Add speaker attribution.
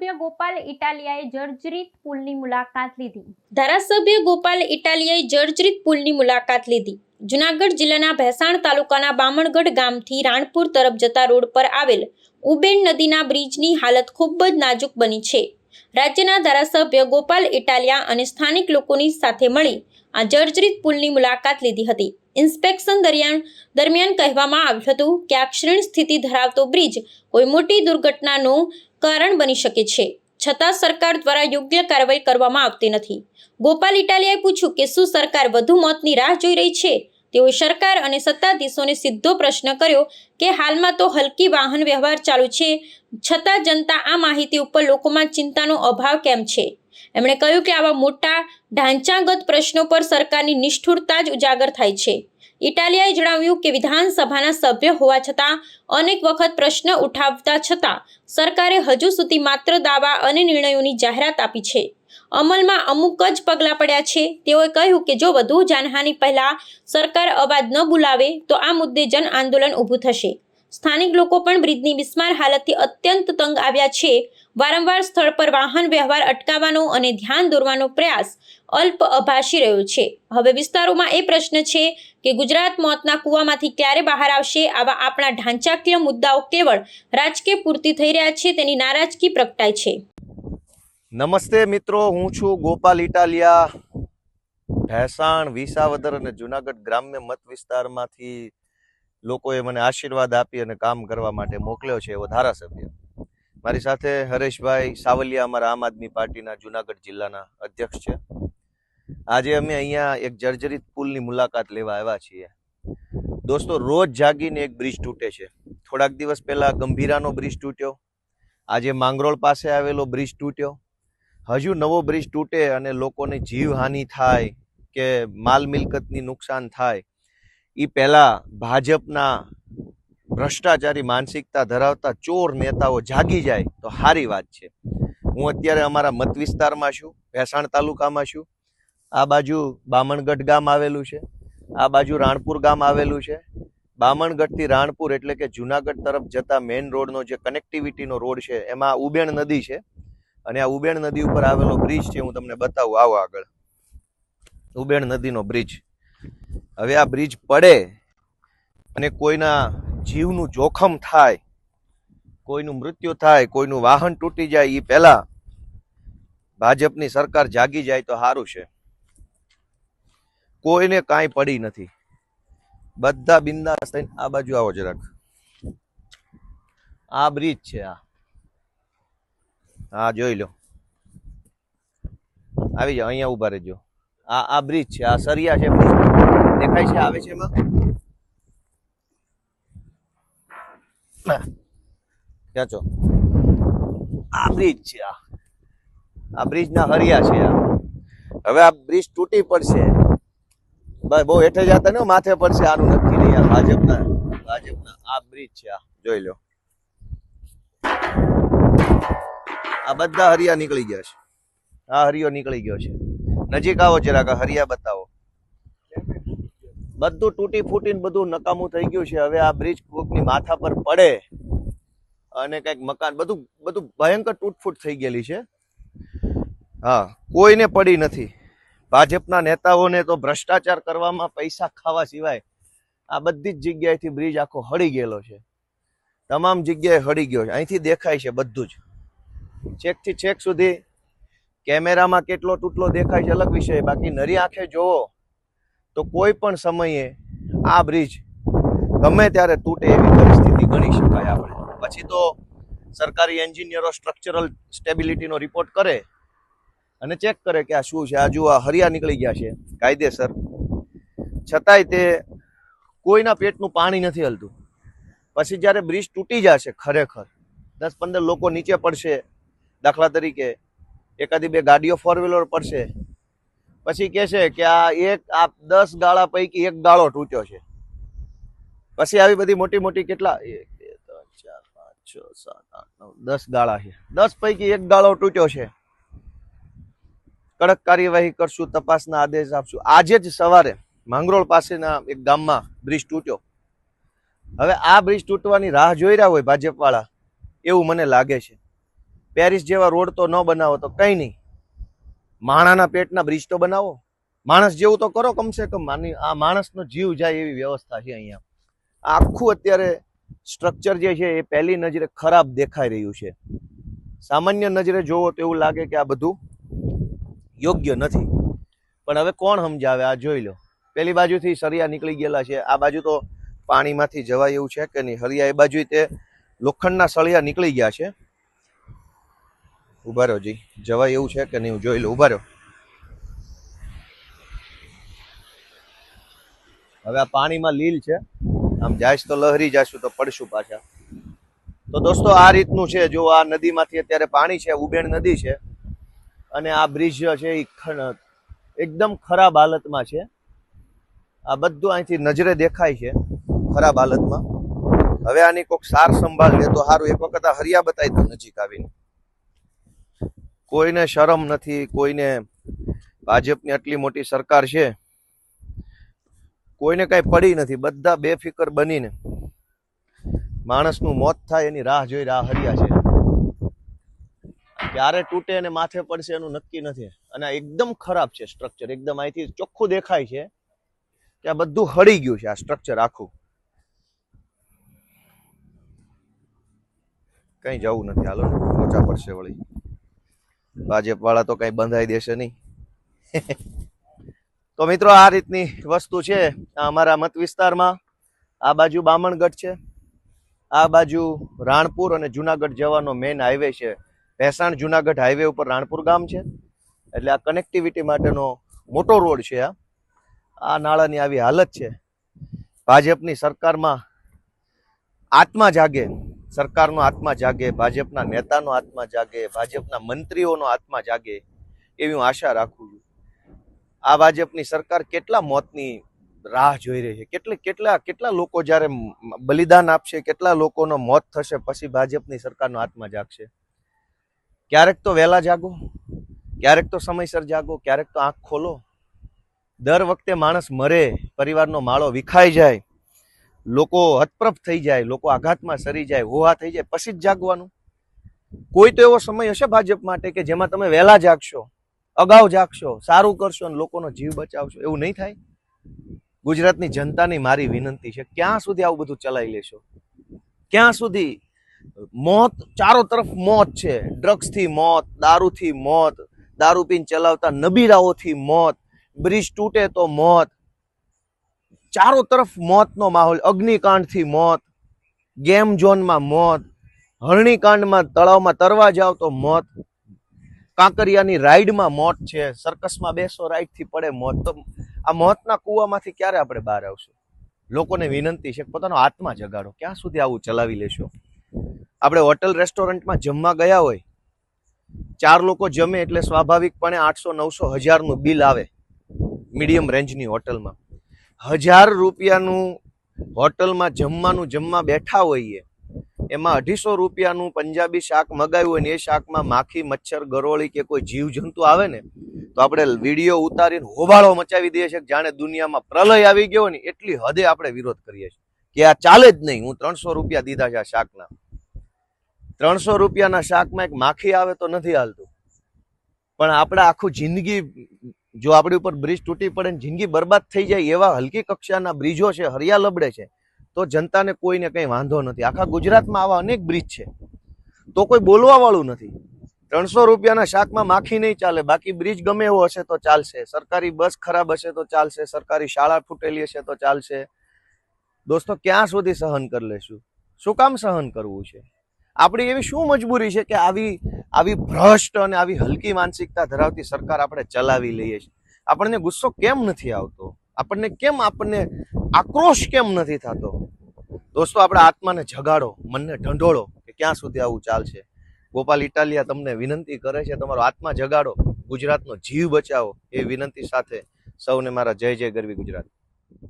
Speaker 1: ધારાસભ્ય ગોપાલ ઇટાલિયાએ જર્જરિત પુલની મુલાકાત લીધી. ધારાસભ્ય ગોપાલ ઇટાલિયાએ જર્જરિત પુલની મુલાકાત લીધી. જુનાગઢ જિલ્લાના ભેસાણ તાલુકાના બામણગઢ ગામથી રાણપુર તરફ જતા રોડ પર આવેલ ઉબેન નદીના બ્રિજની હાલત ખૂબ જ નાજુક બની છે. રાજ્યના ધારાસભ્ય ગોપાલ ઇટાલિયા અને સ્થાનિક લોકોની સાથે મળી આ જર્જરિત પુલની મુલાકાત લીધી હતી. ઇન્સ્પેક્શન દરમિયાન દરમિયાન કહેવામાં આવ્યું હતું કે આ ક્ષીણ સ્થિતિ ધરાવતો બ્રિજ કોઈ મોટી દુર્ઘટનાનું કારણ બની શકે છે. છતાં સરકાર દ્વારા યોગ્ય કાર્યવાહી કરવામાં આવતી નથી. ગોપાલ ઇટાલિયાએ પૂછ્યું કે શું સરકાર વધુ મોતની રાહ જોઈ રહી છે? તેઓએ સરકાર અને સત્તાધીશોને સીધો પ્રશ્ન કર્યો કે હાલમાં તો હલકી વાહન વ્યવહાર ચાલુ છે. છતાં જનતા આ માહિતી ઉપર લોકોમાં ચિંતાનો અભાવ કેમ છે? એમણે કહ્યું કે આવા મોટા, ઢાંચાગત પ્રશ્નો પર સરકારની નિષ્ઠુરતા જ ઉજાગર થાય છે. ઇટાલિયાએ જણાવ્યું કે વિધાનસભાના સભ્ય હોવા છતાં અનેક વખત પ્રશ્ન ઉઠાવતા છતાં સરકારે હજુ સુધી માત્ર દાવા અને નિર્ણયોની જાહેરાત આપી છે. અમલમાં અમુક જ પગલાં પડ્યા છે. તેઓએ કહ્યું કે જો વધુ જાનહાનિ પહેલા સરકાર અવાજ ન બોલાવે, તો આ મુદ્દે જન આંદોલન ઊભું થશે. સ્થાનિક લોકો પણ બ્રિજની બિસ્માર હાલતથી અત્યંત તંગ આવ્યા છે. વારંવાર સ્થળ પર વાહન વ્યવહાર અટકાવવાનો અને ધ્યાન દોરવાનો પ્રયાસ અલ્પ અભાસી રહ્યો છે. હવે વિસ્તારોમાં એ પ્રશ્ન છે કે ગુજરાત મોતના કૂવામાંથી ક્યારે બહાર આવશે? આવા આપણા ઢાંચાકીય મુદ્દાઓ કેવળ રાજકીય પૂર્તિ થઈ રહ્યા છે તેની નારાજગી પ્રગટાય છે.
Speaker 2: નમસ્તે મિત્રો, હું છું ગોપાલ ઇટાલિયા. ભેસાણ, વિસાવદર અને જુનાગઢ ગ્રામ્ય મત વિસ્તારમાંથી લોકોએ મને આશીર્વાદ આપી અને કામ કરવા માટે મોકલ્યો છે એવો ધારાસભ્ય. મારી સાથે હરેશભાઈ સાવલિયા, અમારા આમ આદમી પાર્ટીના જુનાગઢ જિલ્લાના અધ્યક્ષ છે. આજે અમે અહીંયા એક જર્જરિત પુલની મુલાકાત લેવા આવ્યા છીએ. દોસ્તો, રોજ જાગીને એક બ્રિજ તૂટે છે. થોડાક દિવસ પહેલાં ગંભીરાનો બ્રિજ તૂટ્યો. આજે માંગરોળ પાસે આવેલો બ્રિજ તૂટ્યો. હજુ નવો બ્રિજ તૂટે અને લોકોને જીવહાનિ થાય કે માલ મિલકતની નુકસાન થાય એ પહેલાં ભાજપના ભ્રષ્ટાચારી માનસિકતા ધરાવતા ચોર નેતાઓ જાગી જાય તો સારી વાત છે. હું અત્યારે અમારા મત વિસ્તારમાં છું, ભેસાણ તાલુકામાં છું. આ બાજુ બામણગઢ ગામ આવેલું છે. આ બાજુ રાણપુર ગામ આવેલું છે. બામણગઢથી રાણપુર એટલે કે જુનાગઢ તરફ જતા મેઇન રોડનો જે કનેક્ટિવિટીનો રોડ છે, એમાં ઉબેણ નદી છે. અને આ ઉબેણ નદી ઉપર આવેલો બ્રિજ છે, હું તમને બતાવું, આવો આગળ. ઉબેણ નદીનો બ્રિજ હવે આ બ્રિજ પડે અને કોઈના જીવનું જોખમ થાય, કોઈનું મૃત્યુ થાય, કોઈનું વાહન તૂટી જાય એ પહેલા ભાજપની સરકાર જાગી જાય તો સારું છે. કોઈને કાંઈ પડી નથી. બધા બિંદાસ થઈને આ બાજુ આવો જરાક. આ બ્રિજ છે આ. હા, જોઈ લો. આવી જાઓ, અહીંયા ઊભા રહેજો. આ આ બ્રિજ છે, આ સરિયા છે દેખાય છે, આવે છે એમાં? છો? આ બ્રિજ છે, આ. આ બ્રિજ ના હરિયા છે, આ. હવે આ બ્રિજ તૂટી પડશે. બસ બહુ હેઠે જતા ને માથે પડશે આનું નક્કી નહીં આ ભાજપના ભાજપના. આ બ્રિજ છે, આ, જોઈ લો. આ બધા હરિયા નીકળી ગયા છે. આ હરિયો નીકળી ગયો છે. નજીક આવો જરાક હરિયા બતાવો. બધું તૂટી ફૂટીને બધું નકામું થઈ ગયું છે. હવે આ બ્રિજ કોકની માથા પર પડે અને કંઈક મકાન, બધું બધું ભયંકર તૂટફૂટ થઈ ગયેલી છે. હા, કોઈને પડી નથી. ભાજપના નેતાઓને તો ભ્રષ્ટાચાર કરવામાં પૈસા ખાવા સિવાય આ બધી જ જગ્યાએથી બ્રિજ આખો હળી ગયેલો છે. તમામ જગ્યાએ હળી ગયો છે. અહીંથી દેખાય છે બધું જ. છેકથી છેક સુધી કેમેરામાં કેટલો તૂટલો દેખાય છે અલગ વિષય. બાકી નરી આંખે જોવો તો કોઈ પણ સમયે આ બ્રિજ ગમે ત્યારે તૂટે એવી પરિસ્થિતિ ગણી શકાય આપણે. પછી તો સરકારી એન્જિનિયરો સ્ટ્રક્ચરલ સ્ટેબિલિટીનો રિપોર્ટ કરે અને ચેક કરે કે આ શું છે? આ જુઓ, આ હરિયા નીકળી ગયા છે. કાયદેસર. છતાંય તે કોઈના પેટનું પાણી નથી હલતું. પછી જ્યારે બ્રિજ તૂટી જશે ખરેખર, દસ પંદર લોકો નીચે પડશે, દાખલા તરીકે એકાદી બે ગાડીઓ ફોર વ્હીલર પડશે. પછી કહે છે કે આ એક, આ દસ ગાળા પૈકી એક ગાળો તૂટ્યો છે. પછી આવી બધી મોટી મોટી કેટલા? એક, બે, ત્રણ, ચાર, પાંચ, છ, સાત, આઠ, નવ, દસ ગાળા છે. દસ પૈકી એક ગાળો તૂટ્યો છે. કડક કાર્યવાહી કરશું, તપાસના આદેશ આપશું. આજે જ સવારે માંગરોળ પાસેના એક ગામમાં બ્રિજ તૂટ્યો. હવે આ બ્રિજ તૂટવાની રાહ જોઈ રહ્યા હોય ભાજપવાળા, એવું મને લાગે છે. પેરિસ જેવા રોડ તો ન બનાવો તો કંઈ નહીં. માણાના પેટના બ્રિજ તો બનાવો. માણસ જેવું તો કરો કમસે કમ. માની આ માણસનો જીવ જાય એવી વ્યવસ્થા છે અહીંયા. આખું અત્યારે સ્ટ્રક્ચર જે છે એ પહેલી નજરે ખરાબ દેખાઈ રહ્યું છે. સામાન્ય નજરે જોવો તો એવું લાગે કે આ બધું યોગ્ય નથી. પણ હવે કોણ સમજાવે? આ જોઈ લો. પેલી બાજુથી સરિયા નીકળી ગયેલા છે. આ બાજુ તો પાણીમાંથી જવાય એવું છે કે નહીં? હરિયા એ બાજુ તે લોખંડના સળિયા નીકળી ગયા છે. ઊભા રહ્યો જી. જવાય એવું છે કે નહીં? હું જોઈ લો. ઊભા રહ્યો હવે આ પાણીમાં લીલ છે. આમ જાઈશ તો લહેરી જાશું તો પડશું પાછા. તો દોસ્તો, આ રીતનું છે. જો આ નદીમાંથી અત્યારે પાણી છે, ઉબેણ નદી છે અને આ બ્રિજ છે એ એકદમ ખરાબ હાલતમાં છે. આ બધું અહીંથી નજરે દેખાય છે ખરાબ હાલતમાં. હવે આની કોઈક સાર સંભાળ લે તો સારું એક વખત આ હરિયા બતાવી દઉં નજીક આવીને. કોઈને શરમ નથી, કોઈને ભાજપની આટલી મોટી સરકાર છે. કોઈને કાંઈ પડી નથી, બધા બેફિકર બનીને. માણસનું મોત થાય એની રાહ જોઈ રાહ હરિયા છે. ક્યારે તૂટે અને માથે પડશે એનું નક્કી નથી. અને એકદમ ખરાબ છે સ્ટ્રક્ચર એકદમ અહીંથી ચોખ્ખું દેખાય છે કે આ બધું હળી ગયું છે, આ સ્ટ્રક્ચર આખું. કઈ જવું નથી. હાલો ઓછા પડશે વળી. ભાજપ વાળા તો કઈ બંધાઈ દેશે નહીં. તો મિત્રો, આ રીતની વસ્તુ છે અમારા મત વિસ્તારમાં. આ બાજુ બામણગઢ છે. આ બાજુ રાણપુર અને જુનાગઢ જવાનો મેઇન હાઈવે છે. ભેસાણ જુનાગઢ હાઈવે ઉપર રાણપુર ગામ છે. એટલે આ કનેક્ટિવિટી માટેનો મોટો રોડ છે આ. આ નાળાની આવી હાલત છે. ભાજપની સરકારમાં આત્મા જાગે, સરકારનો આત્મા જાગે, ભાજપના નેતાનો આત્મા જાગે, ભાજપના મંત્રીઓનો આત્મા જાગે એવી હું આશા રાખું છું. આ ભાજપની સરકાર કેટલા મોતની રાહ જોઈ રહી છે? કેટલે, કેટલા કેટલા લોકો જ્યારે બલિદાન આપશે, કેટલા લોકોનો મોત થશે, પછી ભાજપની સરકારનો આત્મા જાગશે? ક્યારેક તો વહેલા જાગો, ક્યારેક તો સમયસર જાગો, ક્યારેક તો આંખ ખોલો. દર વખતે માણસ મરે, પરિવારનો માળો વિખાઈ જાય, લોકો હતપ્રભ થઈ જાય, લોકો આઘાતમાં સરી જાય, હોહા થઈ જાય, પછી જ જાગવાનું. કોઈ તો એવો સમય હશે ભાજપ માટે કે જેમાં તમે વહેલા જાગશો, અગાઉ જાગશો, સારું કરશો અને લોકોનો જીવ બચાવશો, એવું નહીં થાય? ગુજરાતની જનતાની મારી વિનંતી છે, ક્યાં સુધી આવું બધું ચલાવી લેશો? ક્યાં સુધી મોત, ચારો તરફ મોત છે. ડ્રગ્સથી મોત, દારૂથી મોત, દારૂ પીને ચલાવતા નબીરાઓથી મોત, બ્રિજ તૂટે તો મોત, ચારો તરફ મોતનો માહોલ, અગ્નિકાંડથી મોત, ગેમ ઝોનમાં મોત, હરણીકાંડમાં તળાવમાં તરવા જાવ તો મોત, કાંકરિયાની રાઈડમાં મોત છે, સર્કસમાં બેસો, રાઈડથી પડે મોત. તો આ મોતના કૂવામાંથી ક્યારે આપણે બહાર આવશું? લોકોને વિનંતી છે પોતાનો આત્મા જગાડો. ક્યાં સુધી આવું ચલાવી લેશો? આપણે હોટલ રેસ્ટોરન્ટમાં જમવા ગયા હોય, ચાર લોકો જમે એટલે સ્વાભાવિકપણે આઠસો, નવસો, હજારનું બિલ આવે મીડિયમ રેન્જની હોટલમાં. હજાર રૂપિયાનું હોટલમાં જમવાનું જમવા બેઠા હોઈએ, એમાં અઢીસો રૂપિયાનું પંજાબી શાક મગાવ્યું હોય ને એ શાકમાં માખી, મચ્છર, ગરોળી કે કોઈ જીવજંતુ આવે ને, તો આપણે વીડિયો ઉતારીને હોબાળો મચાવી દઈએ છીએ જાણે દુનિયામાં પ્રલય આવી ગયો ને એટલી હદે આપણે વિરોધ કરીએ છીએ કે આ ચાલે જ નહીં. હું ત્રણસો રૂપિયા દીધા છે આ શાકના. ત્રણસો રૂપિયાના શાકમાં એક માખી આવે તો નથી હાલતું. પણ આપણે આખું જિંદગી, જો આપણી ઉપર બ્રિજ તૂટી પડે ને જિંદગી બરબાદ થઈ જાય એવા હલકી કક્ષાના બ્રિજો છે, હરિયા લબડે છે, તો જનતાને કોઈને કંઈ વાંધો નથી. આખા ગુજરાતમાં આવા અનેક બ્રિજ છે. તો કોઈ બોલવાવાળું નથી. ત્રણસો રૂપિયાના શાકમાં માખી નહીં ચાલે. બાકી બ્રિજ ગમે એવો હશે તો ચાલશે. સરકારી બસ ખરાબ હશે તો ચાલશે. સરકારી શાળા ફૂટેલી હશે તો ચાલશે. દોસ્તો, ક્યાં સુધી સહન કરી લેશું? શું કામ સહન કરવું છે? આપણી એવી શું મજબૂરી છે કે આવી આવી ભ્રષ્ટ અને આવી હલકી માનસિકતા ધરાવતી સરકાર આપણે ચલાવી લઈએ છીએ? આપણને ગુસ્સો કેમ નથી આવતો? આપણને કેમ આપણને આક્રોશ કેમ નથી થતો? દોસ્તો, આપણા આત્માને જગાડો, મનને ઢંઢોળો કે ક્યાં સુધી આવું ચાલશે? ગોપાલ ઇટાલિયા તમને વિનંતી કરે છે, તમારો આત્મા જગાડો, ગુજરાતનો જીવ બચાવો એ વિનંતી સાથે સૌને મારા જય જય ગરવી ગુજરાત.